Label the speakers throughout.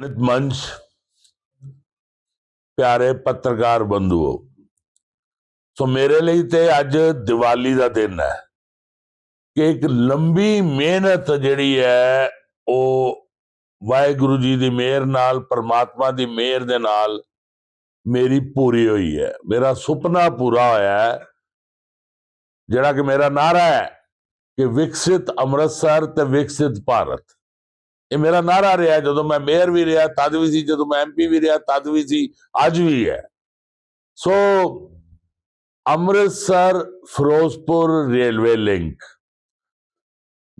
Speaker 1: ਅਮਿਤ ਮੰਚ ਪਿਆਰੇ ਪੱਤਰਕਾਰ ਬੰਧੂਓ, ਸੋ ਮੇਰੇ ਲਈ ਤੇ ਅੱਜ ਦੀਵਾਲੀ ਦਾ ਦਿਨ ਹੈ ਕਿ ਇੱਕ ਲੰਬੀ ਮਿਹਨਤ ਜਿਹੜੀ ਹੈ, ਉਹ ਵਾਹਿਗੁਰੂ ਜੀ ਦੀ ਮਿਹਰ ਨਾਲ, ਪਰਮਾਤਮਾ ਦੀ ਮਿਹਰ ਦੇ ਨਾਲ ਮੇਰੀ ਪੂਰੀ ਹੋਈ ਹੈ। ਮੇਰਾ ਸੁਪਨਾ ਪੂਰਾ ਹੋਇਆ ਹੈ, ਜਿਹੜਾ ਕਿ ਮੇਰਾ ਨਾਰਾ ਹੈ ਕਿ ਵਿਕਸਿਤ ਅੰਮ੍ਰਿਤਸਰ ਤੇ ਵਿਕਸਿਤ ਭਾਰਤ। ਇਹ ਮੇਰਾ ਨਾਰਾ ਰਿਹਾ ਜਦੋਂ ਮੈਂ ਮੇਅਰ ਵੀ ਰਿਹਾ, ਤਦ ਵੀ ਸੀ। ਜਦੋਂ ਮੈਂ ਐਮਪੀ ਵੀ ਰਿਹਾ, ਤਦ ਵੀ ਸੀ। ਅੱਜ ਵੀ ਹੈ। ਸੋ ਅੰਮ੍ਰਿਤਸਰ ਫਿਰੋਜ਼ਪੁਰ ਰੇਲਵੇ ਲਿੰਕ।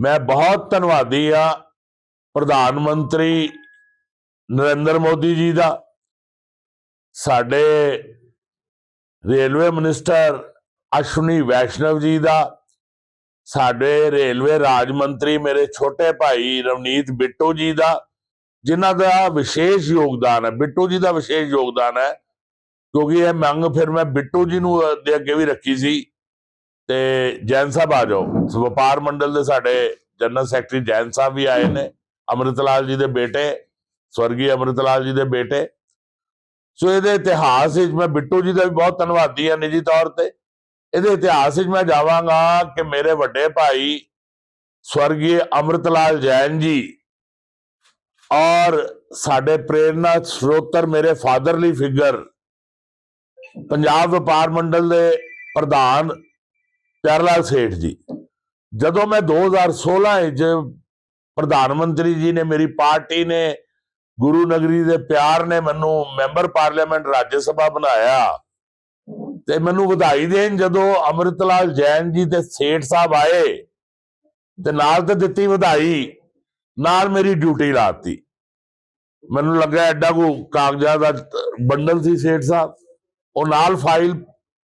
Speaker 1: ਮੈਂ ਬਹੁਤ ਧੰਨਵਾਦੀ ਆ ਪ੍ਰਧਾਨ ਮੰਤਰੀ ਨਰਿੰਦਰ ਮੋਦੀ ਜੀ ਦਾ। ਸਾਡੇ ਰੇਲਵੇ ਮਿਨਿਸਟਰ ਅਸ਼ਵਨੀ ਵੈਸ਼ਨਵ ਜੀ ਦਾ ਸਾਡੇ ਰੇਲਵੇ ਰਾਜ ਮੰਤਰੀ ਮੇਰੇ ਛੋਟੇ ਭਾਈ ਰਵਨੀਤ ਬਿੱਟੂ ਜੀ ਦਾ, ਜਿਨ੍ਹਾਂ ਦਾ ਵਿਸ਼ੇਸ਼ ਯੋਗਦਾਨ ਹੈ, ਬਿੱਟੂ ਜੀ ਦਾ ਵਿਸ਼ੇਸ਼ ਯੋਗਦਾਨ ਹੈ, ਕਿਉਂਕਿ ਇਹ ਮੰਗ ਫਿਰ ਮੈਂ ਬਿੱਟੂ ਜੀ ਨੂੰ ਦੇ ਅੱਗੇ ਵੀ ਰੱਖੀ ਸੀ। ਤੇ ਜੈਨ ਸਾਹਿਬ ਆ ਜਾਓ। ਵਪਾਰ ਮੰਡਲ ਦੇ ਸਾਡੇ ਜਨਰਲ ਸੈਕਟਰੀ ਜੈਨ ਸਾਹਿਬ ਵੀ ਆਏ ਨੇ ਅੰਮ੍ਰਿਤਲਾਲ ਜੀ ਦੇ ਬੇਟੇ, ਸਵਰਗੀ ਅੰਮ੍ਰਿਤਲਾਲ ਜੀ ਦੇ ਬੇਟੇ। ਸੋ ਇਹਦੇ ਇਤਿਹਾਸ ਵਿੱਚ ਮੈਂ ਬਿੱਟੂ ਜੀ ਦਾ ਵੀ ਬਹੁਤ ਧੰਨਵਾਦੀ ਹਾਂ ਨਿੱਜੀ ਤੌਰ ਤੇ। ਇਹਦੇ ਇਤਿਹਾਸ ਵਿੱਚ ਮੈਂ ਜਾਵਾਂਗਾ ਕਿ ਮੇਰੇ ਵੱਡੇ ਭਾਈ ਸਵਰਗੀ ਅੰਮ੍ਰਿਤਲਾਲ ਜੈਨ ਜੀ ਔਰ ਸਾਡੇ ਪ੍ਰੇਰਨਾ ਸਰੋਤਰ ਮੇਰੇ ਫਾਦਰਲੀ ਫਿਗਰ ਪੰਜਾਬ ਵਪਾਰ ਮੰਡਲ ਦੇ ਪ੍ਰਧਾਨ ਪਿਆਰਲਾਲ ਸੇਠ ਜੀ। ਜਦੋਂ ਮੈਂ 2016 ਵਿੱਚ ਪ੍ਰਧਾਨ ਮੰਤਰੀ ਜੀ ਨੇ ਮੇਰੀ ਪਾਰਟੀ ਨੇ ਗੁਰੂ ਨਗਰੀ ਦੇ ਪਿਆਰ ਨੇ ਮੈਨੂੰ ਮੈਂਬਰ ਪਾਰਲੀਮੈਂਟ ਰਾਜ ਸਭਾ ਬਣਾਇਆ ਤੇ ਮੈਨੂੰ ਵਧਾਈ ਦੇਣ ਜਦੋਂ ਅੰਮ੍ਰਿਤਲਾਲ ਜੈਨ ਜੀ ਤੇ ਸੇਠ ਸਾਹਿਬ ਆਏ ਤੇ ਨਾਲ ਤੇ ਦਿੱਤੀ ਵਧਾਈ, ਨਾਲ ਮੇਰੀ ਡਿਊਟੀ ਲਾਤੀ। ਮੈਨੂੰ ਲੱਗਾ ਐਡਾ ਕੋ ਕਾਗਜ਼ਾਤ ਦਾ ਬੰਡਲ ਸੀ ਸੇਠ ਸਾਹਿਬ। ਉਹ ਨਾਲ ਫਾਈਲ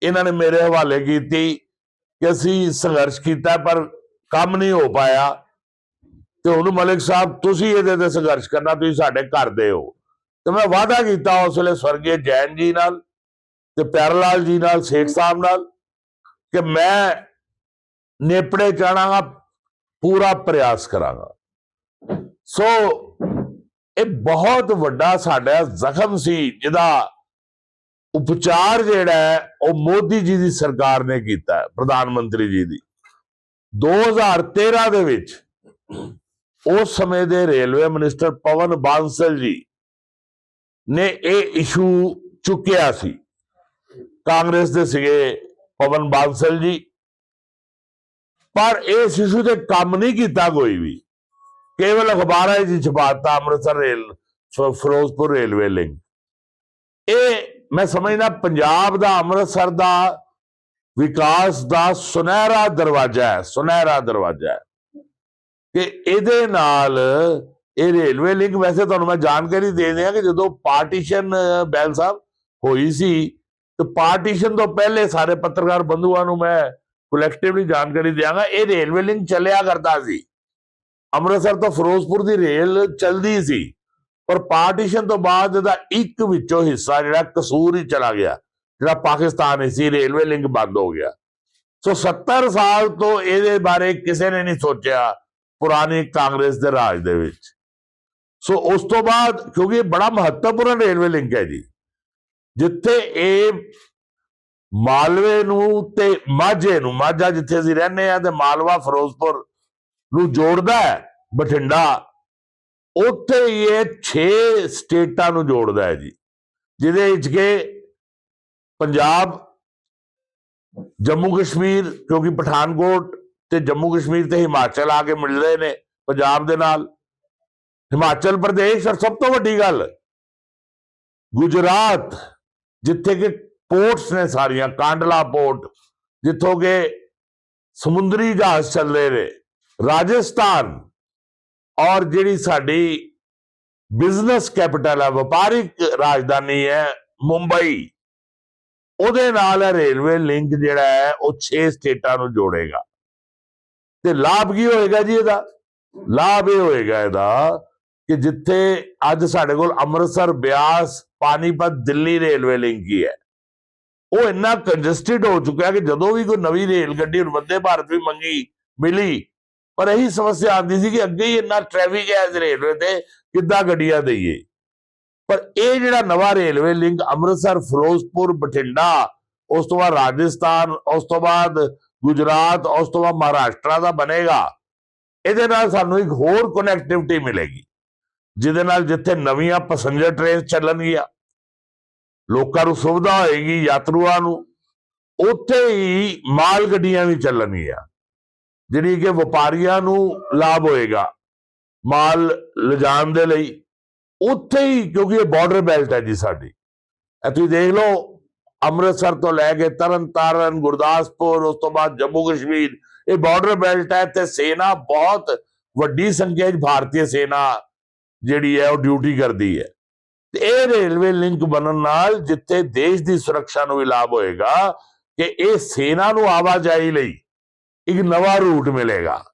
Speaker 1: ਇਹਨਾਂ ਨੇ ਮੇਰੇ ਹਵਾਲੇ ਕੀਤੀ ਕਿ ਅਸੀਂ ਸੰਘਰਸ਼ ਕੀਤਾ ਪਰ ਕੰਮ ਨਹੀਂ ਹੋ ਪਾਇਆ। ਤੇ ਹੁਣ ਮਲਿਕ ਸਾਹਿਬ, ਤੁਸੀਂ ਇਹਦੇ ਤੇ ਸੰਘਰਸ਼ ਕਰਨਾ, ਤੁਸੀਂ ਸਾਡੇ ਘਰ ਦੇ ਹੋ। ਤੇ ਮੈਂ ਵਾਅਦਾ ਕੀਤਾ ਉਸ ਵੇਲੇ ਸਵਰਗੀ ਜੈਨ ਜੀ ਨਾਲ ਤੇ ਪਿਆਰਲਾਲ ਜੀ ਨਾਲ, ਸੇਠ ਸਾਹਿਬ ਨਾਲ, ਕਿ ਮੈਂ ਨੇਪੜੇ ਚਾਣਾਗਾ ਪੂਰਾ ਪ੍ਰਯਾਸ ਕਰਾਂਗਾ। ਸੋ, ਇਹ ਬਹੁਤ ਵੱਡਾ ਸਾਡਾ ਜ਼ਖਮ ਸੀ, ਜਿਹਦਾ ਉਪਚਾਰ ਜਿਹੜਾ ਹੈ, ਉਹ ਮੋਦੀ ਜੀ ਦੀ ਸਰਕਾਰ ਨੇ ਕੀਤਾ ਪ੍ਰਧਾਨ ਮੰਤਰੀ ਜੀ ਦੀ। 2013 ਦੇ ਵਿੱਚ, ਉਸ ਸਮੇਂ ਦੇ ਰੇਲਵੇ ਮਿਨਿਸਟਰ ਪਵਨ ਬਾਂਸਲ ਜੀ ਨੇ ਇਹ ਇਸ਼ੂ ਚੁੱਕਿਆ ਸੀ। ਕਾਂਗਰਸ ਦੇ ਸੀਗੇ ਪਵਨ ਬਾਂਸਲ ਜੀ। ਪਰ ਇਸ ਇਸ਼ੂ ਤੇ ਕੰਮ ਨਹੀਂ ਕੀਤਾ ਕੋਈ ਵੀ। ਕੇਵਲ ਅਖਬਾਰਾਂ 'ਚ ਛਪਾਤਾ Amritsar rail Firozpur railway link. ਇਹ ਮੈਂ ਸਮਝਦਾ ਪੰਜਾਬ ਦਾ, ਅੰਮ੍ਰਿਤਸਰ ਦਾ ਵਿਕਾਸ ਦਾ ਸੁਨਹਿਰਾ ਦਰਵਾਜ਼ਾ ਹੈ, ਸੁਨਹਿਰਾ ਦਰਵਾਜ਼ਾ ਹੈ। ਕਿ ਇਹਦੇ ਨਾਲ ਇਹ ਰੇਲਵੇ ਲਿੰਕ ਵੈਸੇ ਤੁਹਾਨੂੰ ਮੈਂ ਜਾਣਕਾਰੀ ਦੇ ਦਿਆਂ ਕਿ ਜਦੋਂ ਪਾਰਟੀਸ਼ਨ ਬੈਲ ਸਾਹਿਬ ਹੋਈ ਸੀ ਤੇ ਪਾਰਟੀਸ਼ਨ ਤੋਂ ਪਹਿਲੇ ਸਾਰੇ ਪੱਤਰਕਾਰ ਬੰਧੂਆਂ ਨੂੰ ਮੈਂ ਕਲੈਕਟਿਵਲੀ ਜਾਣਕਾਰੀ ਦਿਆਂਗਾ, ਇਹ ਰੇਲਵੇ ਲਿੰਕ ਚੱਲਿਆ ਕਰਦਾ ਸੀ। ਅੰਮ੍ਰਿਤਸਰ ਤੋਂ ਫਿਰੋਜ਼ਪੁਰ ਦੀ ਰੇਲ ਚਲਦੀ ਸੀ, ਪਰ ਪਾਰਟੀਸ਼ਨ ਤੋਂ ਬਾਅਦ ਇਹਦਾ ਇੱਕ ਵਿੱਚੋਂ ਹਿੱਸਾ ਜਿਹੜਾ ਕਸੂਰ ਹੀ ਚਲਾ ਗਿਆ, ਜਿਹੜਾ ਪਾਕਿਸਤਾਨ ਹੀ ਸੀ ਰੇਲਵੇ ਲਿੰਕ ਬੰਦ ਹੋ ਗਿਆ। ਸੋ 70 ਸਾਲ ਤੋਂ ਇਹਦੇ ਬਾਰੇ ਕਿਸੇ ਨੇ ਨਹੀਂ ਸੋਚਿਆ ਪੁਰਾਣੀ ਕਾਂਗਰਸ ਦੇ ਰਾਜ ਦੇ ਵਿੱਚ। ਸੋ ਉਸ ਤੋਂ ਬਾਅਦ, ਕਿਉਂਕਿ ਇਹ ਬੜਾ ਮਹੱਤਵਪੂਰਨ ਰੇਲਵੇ ਲਿੰਕ ਹੈ ਜੀ। ਜਿੱਥੇ ਇਹ ਮਾਲਵੇ ਨੂੰ ਤੇ ਮਾਝੇ ਨੂੰ, ਮਾਝਾ ਜਿੱਥੇ ਅਸੀਂ ਰਹਿੰਦੇ ਆ ਤੇ ਮਾਲਵਾ ਫਿਰੋਜ਼ਪੁਰ ਨੂੰ ਜੋੜਦਾ ਹੈ, ਬਠਿੰਡਾ, ਉੱਥੇ ਹੀ ਇਹ 6 ਸਟੇਟਾਂ ਨੂੰ ਜੋੜਦਾ ਹੈ ਜੀ। ਜਿਹਦੇ ਵਿੱਚ ਕਿ ਪੰਜਾਬ, ਜੰਮੂ ਕਸ਼ਮੀਰ ਕਿਉਂਕਿ ਪਠਾਨਕੋਟ ਤੇ ਜੰਮੂ ਕਸ਼ਮੀਰ ਤੇ ਹਿਮਾਚਲ ਆ ਕੇ ਮਿਲਦੇ ਨੇ ਪੰਜਾਬ ਦੇ ਨਾਲ। ਹਿਮਾਚਲ ਪ੍ਰਦੇਸ਼ ਔਰ ਸਭ ਤੋਂ ਵੱਡੀ ਗੱਲ, ਗੁਜਰਾਤ ਜਿੱਥੇ ਕਿ ਪੋਰਟਸ ਨੇ ਸਾਰੀਆਂ, ਕਾਂਡਲਾ ਪੋਰਟ, ਜਿੱਥੋਂ ਕਿ ਸਮੁੰਦਰੀ ਜਹਾਜ਼ ਚੱਲਦੇ ਨੇ, ਰਾਜਸਥਾਨ ਔਰ ਜਿਹੜੀ ਸਾਡੀ ਬਿਜ਼ਨਸ ਕੈਪੀਟਲ ਹੈ, ਵਪਾਰਿਕ ਰਾਜਧਾਨੀ ਹੈ ਮੁੰਬਈ, ਉਹਦੇ ਨਾਲ ਰੇਲਵੇ ਲਿੰਕ ਜਿਹੜਾ ਹੈ, ਉਹ 6 ਸਟੇਟਾਂ ਨੂੰ ਜੋੜੇਗਾ। ਤੇ ਲਾਭ ਕੀ ਹੋਏਗਾ ਜੀ ਇਹਦਾ? ਲਾਭ ਇਹ ਹੋਏਗਾ ਇਹਦਾ ਕਿ ਜਿੱਥੇ ਅੱਜ ਸਾਡੇ ਕੋਲ ਅੰਮ੍ਰਿਤਸਰ, ਬਿਆਸ ਪਾਣੀਪਤ ਦਿੱਲੀ ਰੇਲਵੇ ਲਿੰਕ ਹੀ ਹੈ। ਉਹ ਇੰਨਾ ਕੰਜਸਟਡ ਹੋ ਚੁੱਕਿਆ ਕਿ ਜਦੋਂ ਵੀ ਕੋਈ ਨਵੀਂ ਰੇਲ ਗੱਡੀ ਹੁਣ ਵੰਦੇ ਭਾਰਤ ਵੀ ਮੰਗੀ, ਮਿਲੀ, ਪਰ ਇਹੀ ਸਮੱਸਿਆ ਆਉਂਦੀ ਸੀ ਕਿ ਅੱਗੇ ਹੀ ਇੰਨਾ ਟ੍ਰੈਫਿਕ ਹੈ ਇਸ ਰੇਲਵੇ ਤੇ, ਕਿੱਦਾਂ ਗੱਡੀਆਂ ਦਈਏ। ਪਰ ਇਹ ਜਿਹੜਾ ਨਵਾਂ ਰੇਲਵੇ ਲਿੰਕ ਅੰਮ੍ਰਿਤਸਰ, ਫਿਰੋਜ਼ਪੁਰ, ਬਠਿੰਡਾ, ਉਸ ਤੋਂ ਬਾਅਦ ਰਾਜਸਥਾਨ, ਉਸ ਤੋਂ ਬਾਅਦ ਗੁਜਰਾਤ, ਉਸ ਤੋਂ ਬਾਅਦ ਮਹਾਰਾਸ਼ਟਰ ਦਾ ਬਣੇਗਾ। ਇਹਦੇ ਨਾਲ ਸਾਨੂੰ ਇੱਕ ਹੋਰ ਕਨੈਕਟੀਵਿਟੀ ਮਿਲੇਗੀ। ਜਿਹਦੇ ਨਾਲ ਜਿੱਥੇ ਨਵੀਆਂ ਪੈਸੇਂਜਰ ਟ੍ਰੇਨ ਚੱਲਣਗੀਆਂ, ਲੋਕਾਂ ਨੂੰ ਸੁਵਿਧਾ ਹੋਏਗੀ ਯਾਤਰੂਆਂ ਨੂੰ, ਉੱਥੇ ਹੀ ਮਾਲ ਗੱਡੀਆਂ ਵੀ ਚੱਲਣਗੀਆਂ, ਜਿਹੜੀ ਕਿ ਵਪਾਰੀਆਂ ਨੂੰ ਲਾਭ ਹੋਏਗਾ ਮਾਲ ਲਿਜਾਣ ਦੇ ਲਈ, ਉੱਥੇ ਹੀ, ਕਿਉਂਕਿ ਇਹ ਬਾਰਡਰ ਬੈਲਟ ਹੈ ਜੀ ਸਾਡੀ। ਤੁਸੀਂ ਦੇਖ ਲਓ, ਅੰਮ੍ਰਿਤਸਰ ਤੋਂ ਲੈ ਕੇ ਤਰਨ ਤਾਰਨ, ਗੁਰਦਾਸਪੁਰ, ਉਸ ਤੋਂ ਬਾਅਦ ਜੰਮੂ ਕਸ਼ਮੀਰ, ਇਹ ਬਾਰਡਰ ਬੈਲਟ ਹੈ ਤੇ ਸੈਨਾ ਬਹੁਤ ਵੱਡੀ ਸੰਖਿਆ 'ਚ ਭਾਰਤੀ ਸੈਨਾ ਜਿਹੜੀ ਹੈ ਉਹ ਡਿਊਟੀ ਕਰਦੀ ਹੈ। ਤੇ ਇਹ ਰੇਲਵੇ ਲਿੰਕ ਬਣਨ ਨਾਲ ਜਿੱਥੇ ਦੇਸ਼ ਦੀ ਸੁਰੱਖਿਆ ਨੂੰ ਵੀ ਲਾਭ ਹੋਏਗਾ ਕਿ ਇਹ ਸੈਨਾ ਨੂੰ ਆਵਾਜਾਈ ਲਈ ਇੱਕ ਨਵਾਂ ਰੂਟ ਮਿਲੇਗਾ।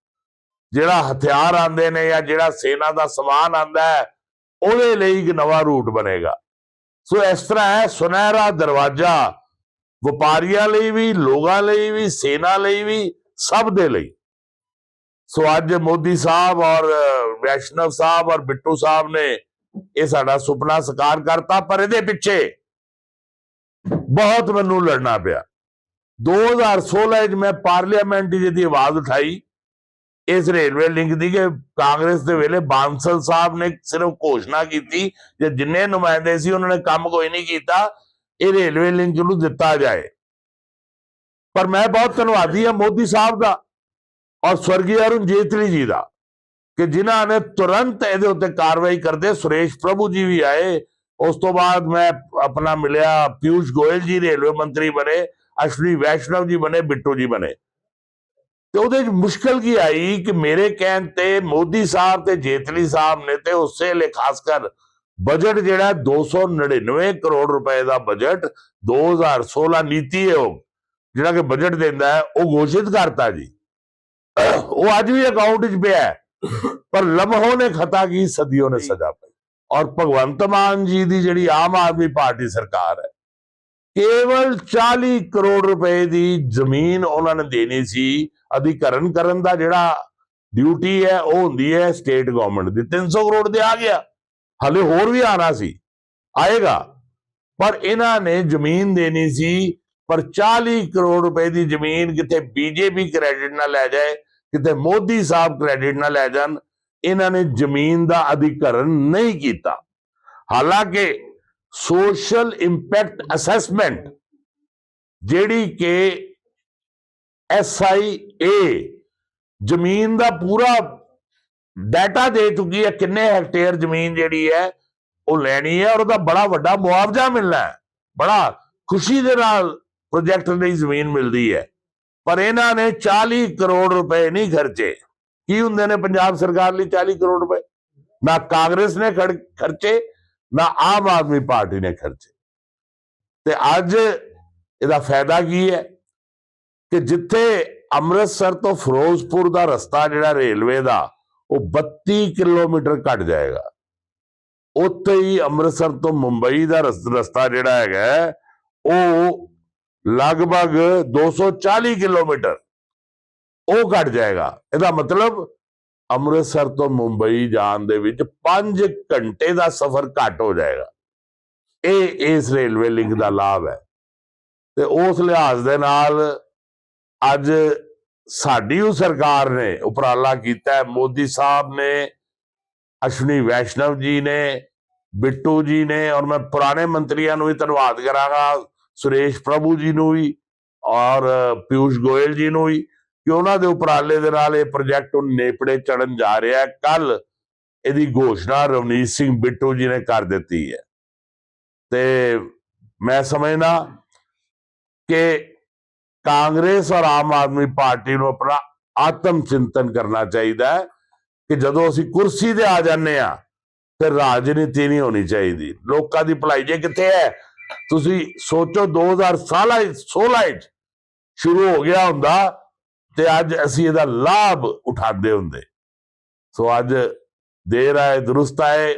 Speaker 1: ਜਿਹੜਾ ਹਥਿਆਰ ਆਂਦੇ ਨੇ ਜਾਂ ਜਿਹੜਾ ਸੈਨਾ ਦਾ ਸਮਾਨ ਆਂਦਾ ਹੈ, ਉਹਦੇ ਲਈ ਇੱਕ ਨਵਾਂ ਰੂਟ ਬਣੇਗਾ। ਸੋ ਇਸ ਤਰ੍ਹਾਂ ਹੈ, ਸੁਨਹਿਰਾ ਦਰਵਾਜ਼ਾ ਵਪਾਰੀਆਂ ਲਈ ਵੀ, ਲੋਕਾਂ ਲਈ ਵੀ, ਸੈਨਾ ਲਈ ਵੀ, ਸਭ ਦੇ ਲਈ। ਸੋ ਅੱਜ ਮੋਦੀ ਸਾਹਿਬ ਔਰ ਅ, ਵੈਸ਼ਨਵ ਸਾਹਿਬ ਔਰ ਬਿੱਟੂ ਸਾਹਿਬ ਨੇ ਇਹ ਸਾਡਾ ਸੁਪਨਾ ਸਾਕਾਰ ਕਰਤਾ ਪਰ ਇਹਦੇ ਪਿੱਛੇ ਬਹੁਤ ਮੈਨੂੰ ਲੜਨਾ ਪਿਆ 2016 ਵਿੱਚ ਮੈਂ ਪਾਰਲੀਮੈਂਟ ਦੀ ਜਿਹਦੀ ਆਵਾਜ਼ ਉਠਾਈ ਇਸ ਰੇਲਵੇ ਲਿੰਕ ਦੀ ਕਿ ਕਾਂਗਰਸ ਦੇ ਵੇਲੇ ਬਾਂਸਲ ਸਾਹਿਬ ਨੇ ਸਿਰਫ ਘੋਸ਼ਣਾ ਕੀਤੀ ਜੇ ਜਿੰਨੇ ਨੁਮਾਇੰਦੇ ਸੀ ਉਹਨਾਂ ਨੇ ਕੰਮ ਕੋਈ ਨਹੀਂ ਕੀਤਾ ਇਹ ਰੇਲਵੇ ਲਿੰਕ ਨੂੰ ਦਿੱਤਾ ਜਾਏ ਪਰ ਮੈਂ ਬਹੁਤ ਧੰਨਵਾਦੀ ਹਾਂ ਮੋਦੀ ਸਾਹਿਬ ਦਾ ਔਰ ਸਵਰਗੀ ਅਰੁਣ ਜੇਤਲੀ ਜੀ ਦਾ ਕਿ ਜਿਨ੍ਹਾਂ ਨੇ ਤੁਰੰਤ ਇਹਦੇ ਉੱਤੇ ਕਾਰਵਾਈ ਕਰਦੇ ਸੁਰੇਸ਼ ਪ੍ਰਭੂ ਜੀ ਵੀ ਆਏ। ਉਸ ਤੋਂ ਬਾਅਦ ਮੈਂ ਆਪਣਾ ਮਿਲਿਆ ਪਿਊਸ਼ ਗੋਇਲ ਜੀ, ਰੇਲਵੇ ਮੰਤਰੀ ਬਣੇ, ਅਸ਼ਵਨੀ ਵੈਸ਼ਨਵ ਜੀ ਬਣੇ, ਬਿੱਟੂ ਜੀ ਬਣੇ। ਤੇ ਉਹਦੇ ਚ ਮੁਸ਼ਕਲ ਕੀ ਆਈ ਕਿ ਮੇਰੇ ਕਹਿਣ ਤੇ ਮੋਦੀ ਸਾਹਿਬ ਤੇ ਜੇਤਲੀ ਸਾਹਿਬ ਨੇ ਤੇ ਉਸੇ ਲਈ ਖਾਸ ਕਰ ਬਜਟ ਜਿਹੜਾ 299 ਕਰੋੜ ਰੁਪਏ ਦਾ ਬਜਟ 2016 ਨੀਤੀ ਆਯੋਗ ਜਿਹੜਾ ਕਿ ਬਜਟ ਦਿੰਦਾ ਹੈ, ਉਹ ਘੋਸ਼ਿਤ ਕਰਤਾ ਜੀ। ਉਹ ਅੱਜ ਵੀ ਅਕਾਊਂਟ 'ਚ ਪਿਆ ਹੈ। ਪਰ ਲਮਹੋਂ ਨੇ ਖਤਾ ਕੀ, ਸਦੀਆਂ ਨੇ ਸਜ਼ਾ ਪਾਈ। ਔਰ ਭਗਵੰਤ ਮਾਨ ਜੀ ਦੀ ਜਿਹੜੀ ਆਮ ਆਦਮੀ ਪਾਰਟੀ ਸਰਕਾਰ ਹੈ, ਕੇਵਲ 40 ਕਰੋੜ ਰੁਪਏ ਦੀ ਜ਼ਮੀਨ ਉਹਨਾਂ ਨੇ ਦੇਣੀ ਸੀ। ਅਧਿਕਰਨ ਕਰਨ ਦਾ ਜਿਹੜਾ ਡਿਊਟੀ ਹੈ, ਉਹ ਹੁੰਦੀ ਹੈ ਸਟੇਟ ਗਵਰਨਮੈਂਟ ਦੀ। 300 ਕਰੋੜ ਦੇ ਆ ਗਿਆ। ਹਲੇ ਹੋਰ ਵੀ ਆਣਾ ਸੀ। ਆਏਗਾ। ਪਰ ਇਹਨਾਂ ਨੇ ਜ਼ਮੀਨ ਦੇਣੀ ਸੀ ਪਰ 40 ਕਰੋੜ ਰੁਪਏ ਦੀ ਜ਼ਮੀਨ ਕਿਤੇ ਬੀਜੇਪੀ ਕ੍ਰੈਡਿਟ ਨਾ ਲੈ ਜਾਏ, ਕਿਤੇ ਮੋਦੀ ਸਾਹਿਬ ਕ੍ਰੈਡਿਟ ਨਾ ਲੈ ਜਾਣ, ਇਹਨਾਂ ਨੇ ਜ਼ਮੀਨ ਦਾ ਅਧਿਕਰਨ ਨਹੀਂ ਕੀਤਾ। ਹਾਲਾਂਕਿ ਸੋਸ਼ਲ ਇੰਪੈਕਟ ਅਸੈਸਮੈਂਟ ਜਿਹੜੀ ਕਿ ਐਸਆਈਏ ਜ਼ਮੀਨ ਦਾ ਪੂਰਾ ਡਾਟਾ ਦੇ ਚੁੱਕੀ ਹੈ, ਕਿੰਨੇ ਹੈਕਟੇਅਰ ਜ਼ਮੀਨ ਜਿਹੜੀ ਹੈ ਉਹ ਲੈਣੀ ਹੈ ਔਰ ਉਹਦਾ ਬੜਾ ਵੱਡਾ ਮੁਆਵਜ਼ਾ ਮਿਲਣਾ ਹੈ। ਬੜਾ ਖੁਸ਼ੀ ਦੇ ਨਾਲ ਪ੍ਰੋਜੈਕਟ ਲਈ ਜ਼ਮੀਨ ਮਿਲਦੀ ਹੈ। ਪਰ ਇਹਨਾਂ ਨੇ 40 ਕਰੋੜ ਰੁਪਏ ਨਹੀਂ ਖਰਚੇ। ਕੀ ਹੁੰਦੇ ਨੇ ਪੰਜਾਬ ਸਰਕਾਰ ਲਈ 40 ਕਰੋੜ ਰੁਪਏ? ਨਾ ਕਾਂਗਰਸ ਨੇ ਖੜ- ਖਰਚੇ ਨਾ ਆਮ ਆਦਮੀ ਪਾਰਟੀ ਨੇ ਖਰਚੇ। ਤੇ ਅੱਜ ਇਹਦਾ ਫਾਇਦਾ ਕੀ ਹੈ? ਕਿ ਜਿੱਥੇ ਅੰਮ੍ਰਿਤਸਰ ਤੋਂ ਫਿਰੋਜ਼ਪੁਰ ਦਾ ਰਸਤਾ ਜਿਹੜਾ ਰੇਲਵੇ ਦਾ ਉਹ 32 ਕਿਲੋਮੀਟਰ ਘਟ ਜਾਏਗਾ। ਉੱਥੇ ਹੀ ਅੰਮ੍ਰਿਤਸਰ ਤੋਂ ਮੁੰਬਈ ਦਾ ਰਸ- ਰਸਤਾ ਜਿਹੜਾ ਹੈਗਾ ਹੈ, ਉਹ ਲਗਭਗ 240 ਕਿਲੋਮੀਟਰ। ਉਹ ਘਟ ਜਾਏਗਾ। ਇਹਦਾ ਮਤਲਬ ਅੰਮ੍ਰਿਤਸਰ ਤੋਂ ਮੁੰਬਈ ਜਾਣ ਦੇ ਵਿੱਚ 5 ਘੰਟੇ ਦਾ ਸਫ਼ਰ ਘੱਟ ਹੋ ਜਾਏਗਾ। ਇਹ ਇਸ ਰੇਲਵੇ ਲਿੰਕ ਦਾ ਲਾਭ ਹੈ। ਤੇ ਉਸ ਲਿਹਾਜ਼ ਦੇ ਨਾਲ ਅੱਜ ਸਾਡੀ ਉਹ ਸਰਕਾਰ ਨੇ ਉਪਰਾਲਾ ਕੀਤਾ ਹੈ। ਮੋਦੀ ਸਾਹਿਬ ਨੇ, ਅਸ਼ਵਨੀ ਵੈਸ਼ਨਵ ਜੀ ਨੇ, ਬਿੱਟੂ ਜੀ ਨੇ ਔਰ ਮੈਂ ਪੁਰਾਣੇ ਮੰਤਰੀਆਂ ਨੂੰ ਵੀ ਧੰਨਵਾਦ ਕਰਾਂਗਾ। ਸੁਰੇਸ਼ ਪ੍ਰਭੂ ਜੀ ਨੂੰ ਵੀ ਔਰ ਪਿਊਸ਼ ਗੋਇਲ ਜੀ ਨੂੰ ਵੀ ਕਿ ਉਹਨਾਂ ਦੇ ਉਪਰਾਲੇ ਦੇ ਨਾਲ ਇਹ ਪ੍ਰੋਜੈਕਟ ਹੁਣ ਨੇਪੜੇ ਚੜਨ ਜਾ ਰਿਹਾ ਕੱਲ ਇਹਦੀ ਘੋਸ਼ਣਾ ਰਵਨੀਤ ਸਿੰਘ ਬਿੱਟੂ ਜੀ ਨੇ ਕਰ ਦਿੱਤੀ ਹੈ। ਤੇ ਮੈਂ ਸਮਝਦਾ ਕਿ ਕਾਂਗਰਸ ਔਰ ਆਮ ਆਦਮੀ ਪਾਰਟੀ ਨੂੰ ਆਪਣਾ ਆਤਮ ਚਿੰਤਨ ਕਰਨਾ ਚਾਹੀਦਾ ਹੈ ਕਿ ਜਦੋਂ ਅਸੀਂ ਕੁਰਸੀ ਤੇ ਆ ਜਾਂਦੇ ਆ ਤੇ ਰਾਜਨੀਤੀ ਨਹੀਂ ਹੋਣੀ ਚਾਹੀਦੀ। ਲੋਕਾਂ ਦੀ ਭਲਾਈ ਜੇ ਕਿੱਥੇ ਹੈ? ਤੁਸੀਂ ਸੋਚੋ 2016 16 ਚ ਸ਼ੁਰੂ ਹੋ ਗਿਆ ਹੁੰਦਾ ਤੇ ਅੱਜ ਅਸੀਂ ਇਹਦਾ ਲਾਭ ਉਠਾਉਂਦੇ ਹੁੰਦੇ। ਸੋ ਅੱਜ ਦੇਰ ਆਏ ਦਰੁਸਤ ਆਏ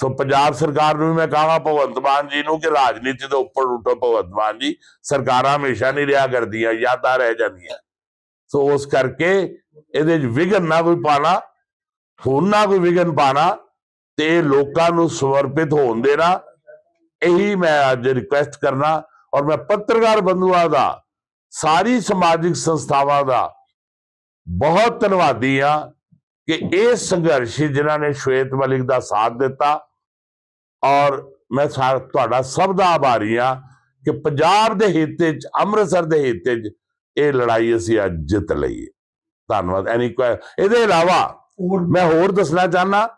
Speaker 1: ਸੋ ਪੰਜਾਬ ਸਰਕਾਰ ਨੂੰ ਵੀ ਮੈਂ ਕਹਾਂਗਾ, ਭਗਵੰਤ ਮਾਨ ਜੀ ਨੂੰ ਕਿ ਰਾਜਨੀਤੀ ਤੋਂ ਉੱਪਰ ਉੱਠੋ ਭਗਵੰਤ ਮਾਨ ਜੀ। ਸਰਕਾਰਾਂ ਹਮੇਸ਼ਾ ਨਹੀਂ ਰਿਹਾ ਕਰਦੀਆਂ, ਯਾਦਾਂ ਰਹਿ ਜਾਂਦੀਆਂ। ਸੋ ਉਸ ਕਰਕੇ ਇਹਦੇ ਚ ਵਿਗਨ ਨਾ ਕੋਈ ਪਾਣਾ, ਹੁਣ ਨਾ ਕੋਈ ਵਿਗਨ ਪਾਣਾ ਤੇ ਲੋਕਾਂ ਨੂੰ ਸਮਰਪਿਤ ਹੋਣ ਦੇਣਾ। ਇਹੀ ਮੈਂ ਅੱਜ ਰਿਕੁਐਸਟ ਕਰਨਾ ਔਰ ਮੈਂ ਪੱਤਰਕਾਰ ਬੰਧੂਆਂ ਦਾ ਸਾਰੀ ਸਮਾਜਿਕ ਸੰਸਥਾਵਾਂ ਦਾ ਬਹੁਤ ਧੰਨਵਾਦੀ ਆ ਕਿ ਇਹ ਸੰਘਰਸ਼ ਜਿਨ੍ਹਾਂ ਨੇ ਸ਼ਵੇਤ ਮਲਿਕ ਦਾ ਸਾਥ ਦਿੱਤਾ ਔਰ ਮੈਂ ਤੁਹਾਡਾ ਸਭ ਦਾ ਆਭਾਰੀ ਆ ਕਿ ਪੰਜਾਬ ਦੇ ਹਿੱਤ ਵਿੱਚ ਅੰਮ੍ਰਿਤਸਰ ਦੇ ਹਿੱਤ ਵਿੱਚ ਇਹ ਲੜਾਈ ਅਸੀਂ ਅੱਜ ਜਿੱਤ ਲਈ ਧੰਨਵਾਦ। ਐਨੀ ਇਹਦੇ ਇਲਾਵਾ ਮੈਂ ਹੋਰ ਦੱਸਣਾ ਚਾਹਨਾ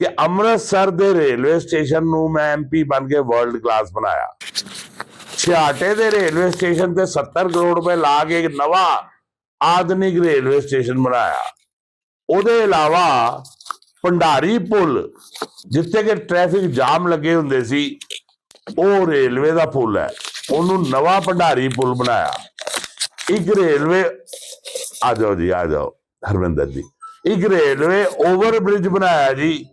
Speaker 1: ਕਿ ਅੰਮ੍ਰਿਤਸਰ ਦੇ ਰੇਲਵੇ ਸਟੇਸ਼ਨ ਨੂੰ ਮੈਂ ਐਮਪੀ ਬਣ ਕੇ ਵਰਲਡ ਕਲਾਸ ਬਣਾਇਆ। ਛਿਆਟੇ ਦੇ ਰੇਲਵੇ ਸਟੇਸ਼ਨ ਤੇ 70 ਕਰੋੜ ਰੁਪਏ ਲਾ ਕੇ ਇੱਕ ਨਵਾਂ ਆਧੁਨਿਕ ਰੇਲਵੇ ਸਟੇਸ਼ਨ ਬਣਾਇਆ। ਉਹਦੇ ਇਲਾਵਾ ਭੰਡਾਰੀ ਪੁਲ, ਜਿੱਥੇ ਕਿ ਟ੍ਰੈਫਿਕ ਜਾਮ ਲੱਗੇ ਹੁੰਦੇ ਸੀ, ਉਹ ਰੇਲਵੇ ਦਾ ਪੁਲ ਹੈ। ਉਹਨੂੰ ਨਵਾਂ ਭੰਡਾਰੀ ਪੁਲ ਬਣਾਇਆ। ਇੱਕ ਰੇਲਵੇ, ਆ ਜਾਓ ਜੀ, ਆ ਜਾਓ ਹਰਵਿੰਦਰ ਜੀ। ਇੱਕ ਰੇਲਵੇ ਓਵਰ ਬ੍ਰਿਜ ਬਣਾਇਆ ਜੀ।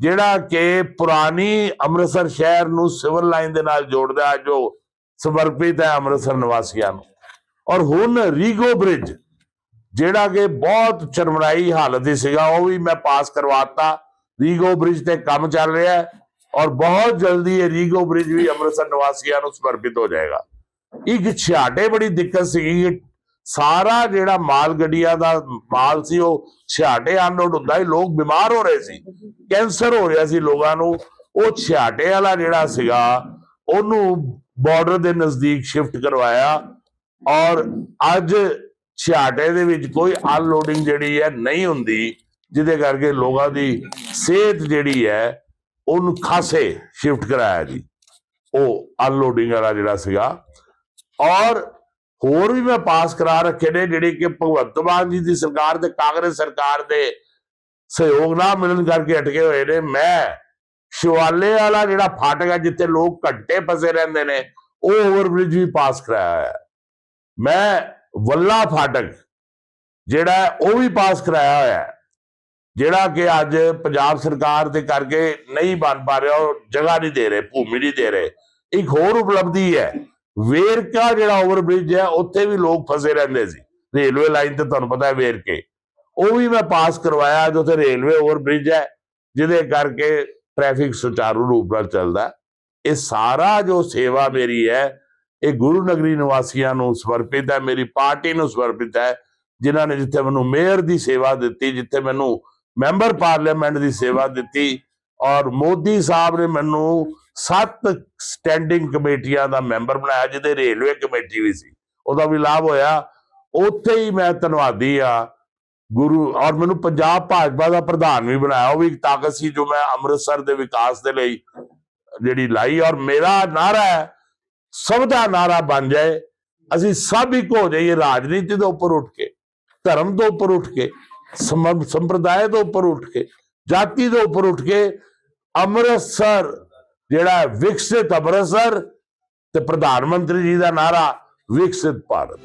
Speaker 1: ਜਿਹੜਾ ਕਿ ਪੁਰਾਣੀ ਅੰਮ੍ਰਿਤਸਰ ਸ਼ਹਿਰ ਨੂੰ ਸਿਵਲ ਲਾਈਨ ਦੇ ਨਾਲ ਜੋੜਦਾ ਹੈ, ਜੋ ਸਮਰਪਿਤ ਹੈ ਅੰਮ੍ਰਿਤਸਰ ਨਿਵਾਸੀਆਂ ਨੂੰ। ਔਰ ਹੁਣ ਰੀਗੋ ਬ੍ਰਿਜ, ਜਿਹੜਾ ਕਿ ਬਹੁਤ ਚਰਮਰਾਈ ਹਾਲਤ ਹੀ ਸੀਗਾ, ਉਹ ਵੀ ਮੈਂ ਪਾਸ ਕਰਵਾਤਾ ਰੀਗੋ ਬ੍ਰਿਜ ਤੇ ਕੰਮ ਚੱਲ ਰਿਹਾ ਹੈ ਔਰ ਬਹੁਤ ਜਲਦੀ ਇਹ ਰੀਗੋ ਬ੍ਰਿਜ ਵੀ ਅੰਮ੍ਰਿਤਸਰ ਨਿਵਾਸੀਆਂ ਨੂੰ ਸਮਰਪਿਤ ਹੋ ਜਾਏਗਾ। ਇੱਕ ਛਿਆਟੇ ਬੜੀ ਦਿੱਕਤ ਸੀਗੀ ਸਾਰਾ ਜਿਹੜਾ ਮਾਲ ਗੱਡੀਆਂ ਦਾ ਮਾਲ ਸੀ ਉਹ ਛਿਆਟੇ ਅਨਲੋਡ ਹੁੰਦਾ ਸੀ, ਲੋਕ ਬਿਮਾਰ ਹੋ ਰਹੇ ਸੀ, ਕੈਂਸਰ ਹੋ ਰਿਹਾ ਸੀ ਲੋਕਾਂ ਨੂੰ, ਉਹ ਛਿਆਟੇ ਵਾਲਾ ਜਿਹੜਾ ਸੀਗਾ, ਉਹਨੂੰ ਬਾਰਡਰ ਦੇ ਨਜ਼ਦੀਕ ਸ਼ਿਫਟ ਕਰਵਾਇਆ ਔਰ ਅੱਜ ਛਿਆਟੇ ਦੇ ਵਿੱਚ ਕੋਈ ਅਨਲੋਡਿੰਗ ਜਿਹੜੀ ਹੈ ਨਹੀਂ ਹੁੰਦੀ, ਜਿਹਦੇ ਕਰਕੇ ਲੋਕਾਂ ਦੀ ਸਿਹਤ ਜਿਹੜੀ ਹੈ, ਉਹਨੂੰ ਖਾਸੇ ਸ਼ਿਫਟ ਕਰਾਇਆ ਜੀ, ਉਹ ਅਨਲੋਡਿੰਗ ਵਾਲਾ ਜਿਹੜਾ ਸੀਗਾ ਔਰ ਹੋਰ ਵੀ ਮੈਂ ਪਾਸ ਕਰਾ ਰੱਖੇ ਨੇ ਜਿਹੜੇ ਕਿ ਭਗਵੰਤ ਮਾਨ ਜੀ ਦੀ ਸਰਕਾਰ ਤੇ ਕਾਂਗਰਸ ਸਰਕਾਰ ਦੇ ਸਹਿਯੋਗ ਨਾ ਮਿਲਣ ਕਰਕੇ ਅਟਕੇ ਹੋਏ ਨੇ। ਮੈਂ ਸ਼ਿਵਾਲੇ ਵਾਲਾ ਜਿਹੜਾ ਫਾਟਕ ਹੈ ਜਿੱਥੇ ਲੋਕ ਘੰਟੇ ਫਸੇ ਰਹਿੰਦੇ ਨੇ, ਉਹ ਓਵਰਬ੍ਰਿਜ ਵੀ ਪਾਸ ਕਰਾਇਆ ਹੈ ਮੈਂ ਵੱਲਾ ਫਾਟਕ ਜਿਹੜਾ ਉਹ ਵੀ ਪਾਸ ਕਰਾਇਆ ਹੋਇਆ ਹੈ, ਜਿਹੜਾ ਕਿ ਅੱਜ ਪੰਜਾਬ ਸਰਕਾਰ ਦੇ ਕਰਕੇ ਨਹੀਂ ਬਣ ਪਾ ਰਿਹਾ, ਉਹ ਜਗ੍ਹਾ ਨਹੀਂ ਦੇ ਰਹੇ, ਭੂਮੀ ਨਹੀਂ ਦੇ ਰਹੇ। ਇੱਕ ਹੋਰ ਉਪਲਬਧੀ ਹੈ ਵੇਰਕਾ ਜਿਹੜਾ ਓਵਰਬ੍ਰਿਜ ਹੈ, ਉੱਥੇ ਵੀ ਲੋਕ ਫਸੇ ਰਹਿੰਦੇ ਸੀ। ਰੇਲਵੇ ਲਾਈਨ ਤੇ ਤੁਹਾਨੂੰ ਪਤਾ ਹੈ ਵੇਰਕੇ। ਉਹ ਵੀ ਮੈਂ ਪਾਸ ਕਰਵਾਇਆ ਅੱਜ ਉੱਥੇ ਰੇਲਵੇ ਓਵਰਬ੍ਰਿਜ ਹੈ, ਜਿਹਦੇ ਕਰਕੇ ਟ੍ਰੈਫਿਕ ਸੁਚਾਰੂ ਰੂਪ ਨਾਲ ਚੱਲਦਾ ਇਹ ਸਾਰਾ ਜੋ ਸੇਵਾ ਮੇਰੀ ਹੈ, ਇਹ ਗੁਰੂ ਨਗਰੀ ਨਿਵਾਸੀਆਂ ਨੂੰ ਸਮਰਪਿਤ ਹੈ, ਮੇਰੀ ਪਾਰਟੀ ਨੂੰ ਸਮਰਪਿਤ ਹੈ, ਜਿਨ੍ਹਾਂ ਨੇ ਜਿੱਥੇ ਮੈਨੂੰ ਮੇਅਰ ਦੀ ਸੇਵਾ ਦਿੱਤੀ, ਜਿੱਥੇ ਮੈਨੂੰ ਮੈਂਬਰ ਪਾਰਲੀਮੈਂਟ ਦੀ ਸੇਵਾ ਦਿੱਤੀ ਔਰ ਮੋਦੀ ਸਾਹਿਬ ਨੇ ਮੈਨੂੰ ਸੱਤ ਸਟੈਂਡਿੰਗ ਕਮੇਟੀਆਂ ਦਾ ਮੈਂਬਰ ਬਣਾਇਆ, ਜਿਹਦੇ ਰੇਲਵੇ ਕਮੇਟੀ ਵੀ ਸੀ। ਉਹਦਾ ਵੀ ਲਾਭ ਹੋਇਆ। ਉੱਥੇ ਹੀ ਮੈਂ ਧੰਨਵਾਦੀ ਆ ਗੁਰੂ ਔਰ ਮੈਨੂੰ ਪੰਜਾਬ ਭਾਜਪਾ ਦਾ ਪ੍ਰਧਾਨ ਵੀ ਬਣਾਇਆ। ਉਹ ਵੀ ਇੱਕ ਤਾਕਤ ਸੀ ਜੋ ਮੈਂ ਅੰਮ੍ਰਿਤਸਰ ਦੇ ਵਿਕਾਸ ਦੇ ਲਈ ਜਿਹੜੀ ਲਾਈ। ਔਰ ਮੇਰਾ ਨਾਰਾ ਹੈ, ਸਭ ਦਾ ਨਾਰਾ ਬਣ ਜਾਏ। ਅਸੀਂ ਸਭ ਇੱਕ ਹੋ ਜਾਈਏ, ਰਾਜਨੀਤੀ ਦੇ ਉੱਪਰ ਉੱਠ ਕੇ, ਧਰਮ ਤੋਂ ਉੱਪਰ ਉੱਠ ਕੇ ਸਮ- ਸੰਪਰਦਾਇ ਤੋਂ ਉੱਪਰ ਉੱਠ ਕੇ, ਜਾਤੀ ਦੇ ਉੱਪਰ ਉੱਠ ਕੇ, ਅੰਮ੍ਰਿਤਸਰ ਜਿਹੜਾ ਵਿਕਸਿਤ ਅੰਮ੍ਰਿਤਸਰ ਤੇ ਪ੍ਰਧਾਨ ਮੰਤਰੀ ਜੀ ਦਾ ਨਾਰਾ ਵਿਕਸਿਤ ਭਾਰਤ।